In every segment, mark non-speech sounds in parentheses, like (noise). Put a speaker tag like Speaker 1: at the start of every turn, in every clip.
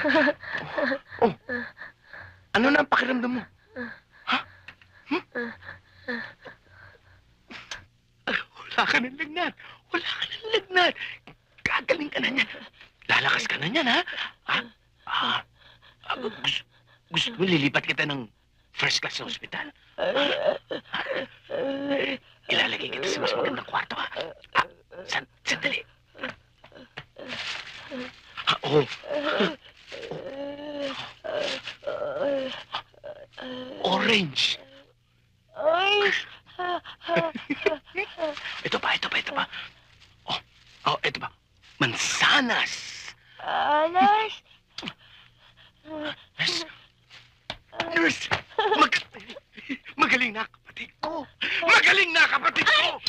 Speaker 1: (laughs) Oh. Ano na ang pakiramdam mo? Ha? Hmm? Wala ka ng lagnat. Wala ka ng lagnat. Gagaling ka na niyan. Lalakas ka na niyan, ha? Ha? Ah, ah, gusto, gusto mo lilipat kita ng first class sa ospital? Ilalagay kita sa mas magandang kwarto, ha? Ah, san, sandali. Ah, oh, orange. (laughs) Ito pa, ito pa, ito pa. Oh, oh, ito pa. Mansanas.
Speaker 2: Alas!
Speaker 1: Nurse. Nurse. Mag magaling na kapatid ko. Magaling na kapatid ko.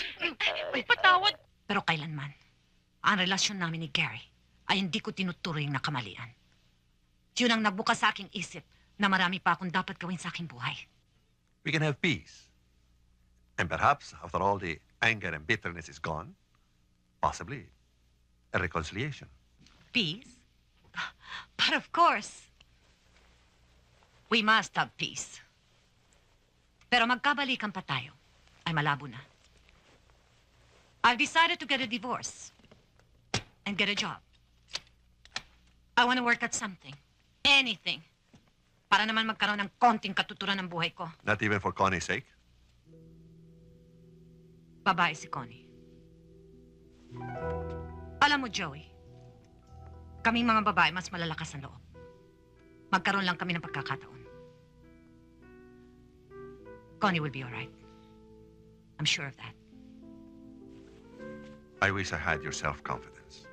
Speaker 1: Ay,
Speaker 2: Patawad!
Speaker 3: Pero kailanman, ang relasyon namin ni Gary ay hindi ko tinuturing na kamalian. Yun ang nagbukas sa aking isip na marami pa akong dapat gawin sa aking buhay.
Speaker 4: we can have peace. And perhaps, after all the anger and bitterness is gone, possibly a reconciliation.
Speaker 3: Peace? (sighs) But of course, we must have peace. Pero magkabalikan pa tayo, ay malabo na. I've decided to get a divorce and get a job. I want to work at something, anything, para naman magkaroon ng konting katuturan ng buhay ko.
Speaker 4: Not even for Connie's sake.
Speaker 3: Babae si Connie. Alam mo, Joey, kaming mga babae mas malalakas ang loob. Magkaroon lang kami ng pagkakataon. Connie will be alright. I'm sure of that.
Speaker 4: I wish I had your self-confidence.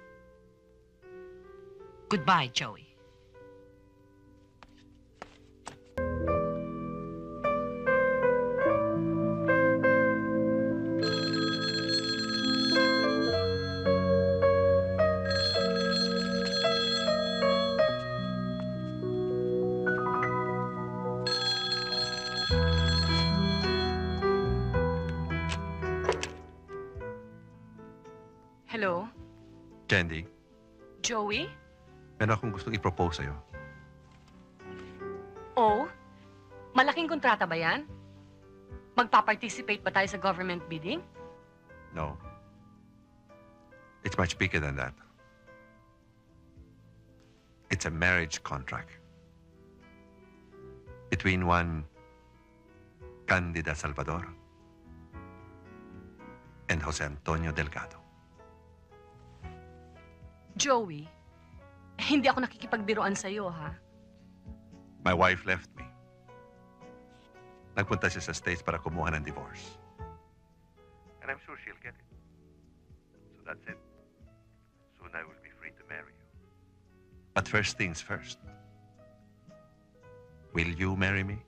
Speaker 3: Goodbye, Joey.
Speaker 2: Hello?
Speaker 4: Candy,
Speaker 2: Joey?
Speaker 4: meron akong gustong i-propose sa'yo.
Speaker 2: Oh? Malaking kontrata ba yan? Magpa-participate ba tayo sa government bidding?
Speaker 4: No. It's much bigger than that. It's a marriage contract. Between one Candida Salvador and Jose Antonio Delgado.
Speaker 2: Joey, hindi ako nakikipagbiruan sa'yo, ha?
Speaker 4: My wife left me. Nagpunta siya sa States para kumuha ng divorce. And I'm sure she'll get it. So that's it. Soon I will be free to marry you. But first things first. Will you marry me?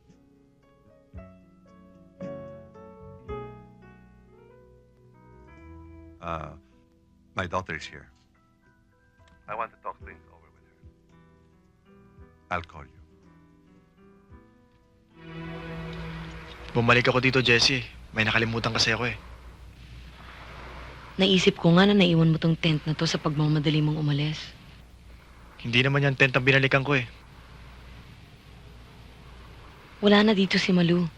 Speaker 4: Uh, my daughter is here. I want to talk things over with her. I'll call you.
Speaker 5: Bumalik ako dito, Jesse. May nakalimutan kasi ako eh.
Speaker 6: Naisip ko nga na naiwan mo tong tent na to sa pagmamadali mong umalis.
Speaker 5: Hindi naman yan tent ang binalikan ko eh.
Speaker 6: Wala na dito si Malu.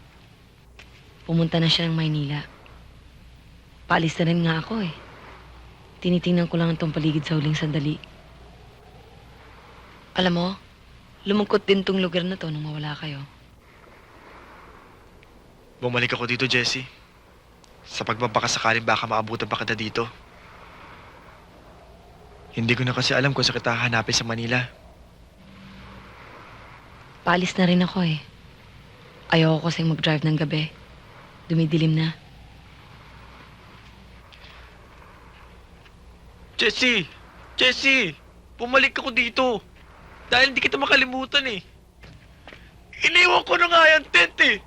Speaker 6: Pumunta na siya ng Maynila. Paalis na rin nga ako eh. Tinitingnan ko lang ang tong paligid sa huling sandali. Alam mo, lumungkot din tong lugar na to nung mawala kayo.
Speaker 5: Bumalik ako dito, Jesse. Sa pagbabakasakaling baka maabutan pa kita dito. Hindi ko na kasi alam kung sa kita hanapin sa Manila.
Speaker 6: Paalis na rin ako eh. Ayoko kasing mag-drive ng gabi. Dumidilim na.
Speaker 5: Jesse! Jesse! Bumalik ako dito. Dahil hindi kita makalimutan eh. Iniwan ko na nga yung tent eh.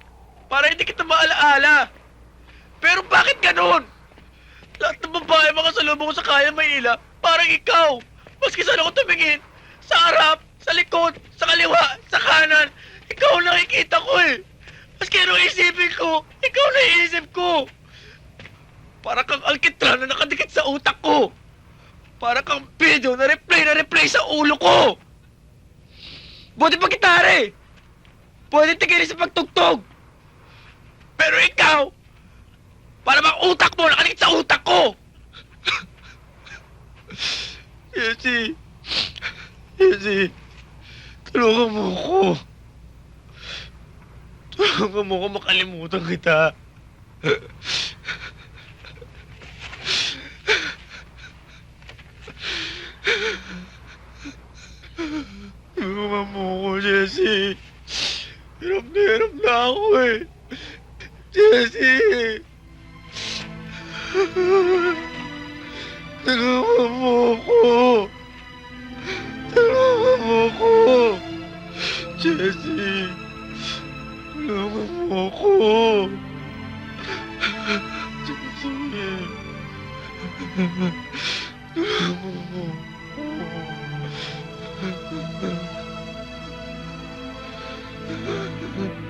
Speaker 5: Para hindi kita maalaala. Pero bakit ganun? Lahat ng babae mga salubong sa kaya Maynila, parang ikaw. Maski saan ako tumingin, sa harap, sa likod, sa kaliwa, sa kanan, ikaw ang nakikita ko eh. Maski anong isipin ko, ikaw na iisip ko. Para kang alkitran na nakadikit sa utak ko. Para kang video na replay na replay sa ulo ko. Buti pa gitara eh. Pwede tigilin sa pagtugtog. Pero ikaw, para bang utak mo, nakalikit sa utak ko. Yesi. Yesi. Tulungan mo ko. Tulungan mo ko makalimutan kita. Tulungan mo ko, Jessie. Hirap na hirap na ako eh. Jessie! Tulungan mo ko! Tulungan ko! Jessie! Tulungan mo ko! Jessie! Tulungan mo ko! Thank you.